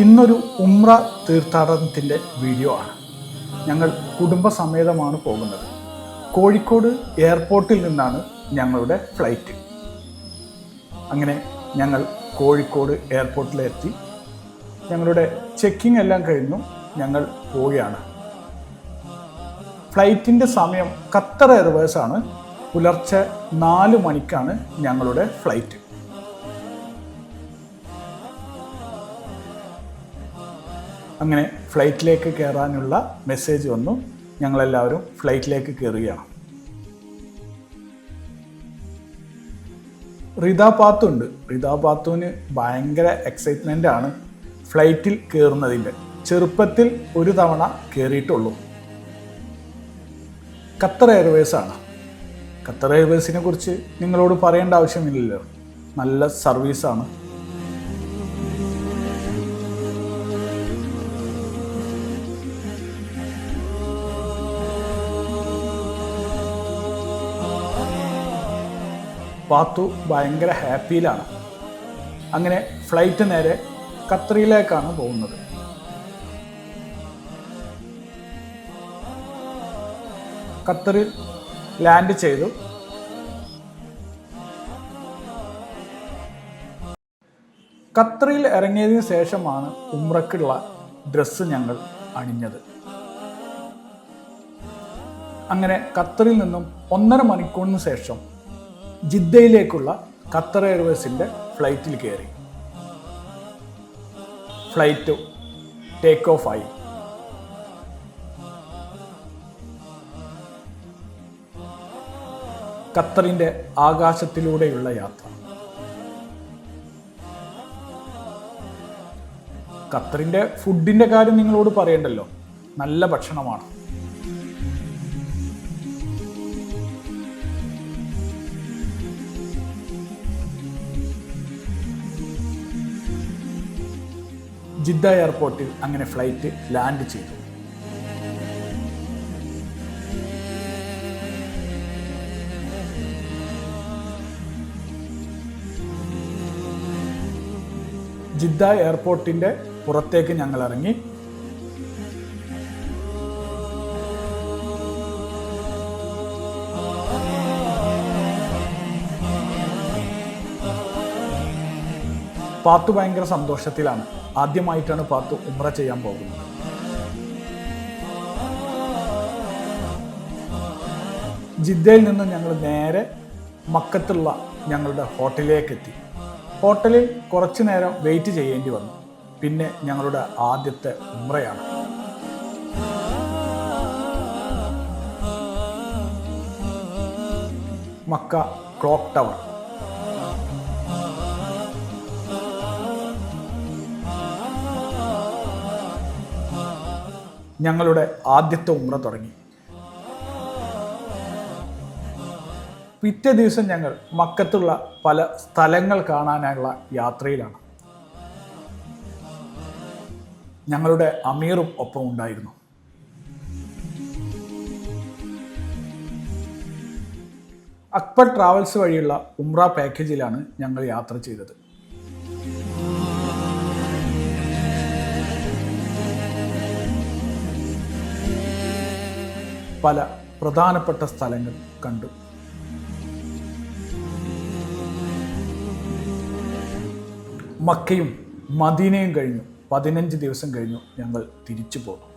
ഇന്നൊരു ഉമ്ര തീർത്ഥാടനത്തിന്റെ വീഡിയോ ആണ്. ഞങ്ങൾ കുടുംബസമേതമാണ് പോകുന്നത്. കോഴിക്കോട് എയർപോർട്ടിൽ നിന്നാണ് ഞങ്ങളുടെ ഫ്ലൈറ്റ്. അങ്ങനെ ഞങ്ങൾ കോഴിക്കോട് എയർപോർട്ടിലെത്തി. ഞങ്ങളുടെ ചെക്കിംഗ് എല്ലാം കഴിഞ്ഞു. ഞങ്ങൾ പോവുകയാണ്. ഫ്ലൈറ്റിന്റെ സമയം ഖത്തർ എയർവേസ് ആണ് പുലർച്ചെ നാല് മണിക്കാണ് ഞങ്ങളുടെ ഫ്ലൈറ്റ്. അങ്ങനെ ഫ്ലൈറ്റിലേക്ക് കയറാനുള്ള മെസ്സേജ് വന്നു. ഞങ്ങളെല്ലാവരും ഫ്ലൈറ്റിലേക്ക് കയറുകയാണ്. റിത പാത്തുണ്ട്. റിത പാത്തുവിന് ഭയങ്കര എക്സൈറ്റ്മെന്റ് ആണ് ഫ്ലൈറ്റിൽ കയറുന്നതിന്റെ. ചെറുപ്പത്തിൽ ഒരു തവണ കയറിയിട്ടുള്ളൂ. ഖത്തർ എയർവേസ് ആണ്. ഖത്തർ എയർവേസിനെ കുറിച്ച് നിങ്ങളോട് പറയേണ്ട ആവശ്യമില്ലല്ലോ. നല്ല സർവീസാണ് പാത്തു ഭയങ്കര ഹാപ്പിയിലാണ്. അങ്ങനെ ഫ്ലൈറ്റ് നേരെ ഖത്തറിയിലേക്കാണ് പോകുന്നത്. ഖത്തറിൽ ലാൻഡ് ചെയ്തു. ഖത്തറിൽ ഇറങ്ങിയതിന് ശേഷമാണ് ഉമ്രക്കുള്ള ഡ്രസ്സ് ഞങ്ങൾ അണിഞ്ഞത്. അങ്ങനെ ഖത്തറിൽ നിന്നും ഒന്നര മണിക്കൂറിന് ശേഷം ജിദ്ദയിലേക്കുള്ള ഖത്തർ എയർവേസിന്റെ ഫ്ലൈറ്റിൽ കയറി. ഫ്ലൈറ്റ് ടേക്ക് ഓഫ് ആയി. ഖത്തറിന്റെ ആകാശത്തിലൂടെയുള്ള യാത്ര. ഖത്തറിന്റെ ഫുഡിന്റെ കാര്യം നിങ്ങളോട് പറയണ്ടല്ലോ. നല്ല ഭക്ഷണമാണ്. ജിദ്ദ എയർപോർട്ടിൽ അങ്ങനെ ഫ്ലൈറ്റ് ലാൻഡ് ചെയ്തു. ജിദ്ദ എയർപോർട്ടിന്റെ പുറത്തേക്ക് ഞങ്ങൾ ഇറങ്ങി. പാത്തു ഭയങ്കര സന്തോഷത്തിലാണ്. ആദ്യമായിട്ടാണ് പാത്തു ഉമ്ര ചെയ്യാൻ പോകുന്നത്. ജിദ്ദയിൽ നിന്ന് ഞങ്ങൾ നേരെ മക്കത്തുള്ള ഞങ്ങളുടെ ഹോട്ടലിലേക്ക് എത്തി ഹോട്ടലിൽ കുറച്ചു നേരം വെയിറ്റ് ചെയ്യേണ്ടി വന്നു. പിന്നെ ഞങ്ങളുടെ ആദ്യത്തെ ഉമ്രയാണ്. Mecca clock tower. ഞങ്ങളുടെ ആദ്യത്തെ ഉമ്ര തുടങ്ങി. പിറ്റേ ദിവസം ഞങ്ങൾ മക്കത്തുള്ള പല സ്ഥലങ്ങൾ കാണാനുള്ള യാത്രയിലാണ്. ഞങ്ങളുടെ അമീറും ഒപ്പം ഉണ്ടായിരുന്നു. അക്ബർ ട്രാവൽസ് വഴിയുള്ള ഉംറ പാക്കേജിലാണ് ഞങ്ങൾ യാത്ര ചെയ്തത്. പല പ്രധാനപ്പെട്ട സ്ഥലങ്ങൾ കണ്ടു. മക്കയും മദീനയും കഴിഞ്ഞു. പതിനഞ്ച് ദിവസം കഴിഞ്ഞു ഞങ്ങൾ തിരിച്ചു പോന്നു.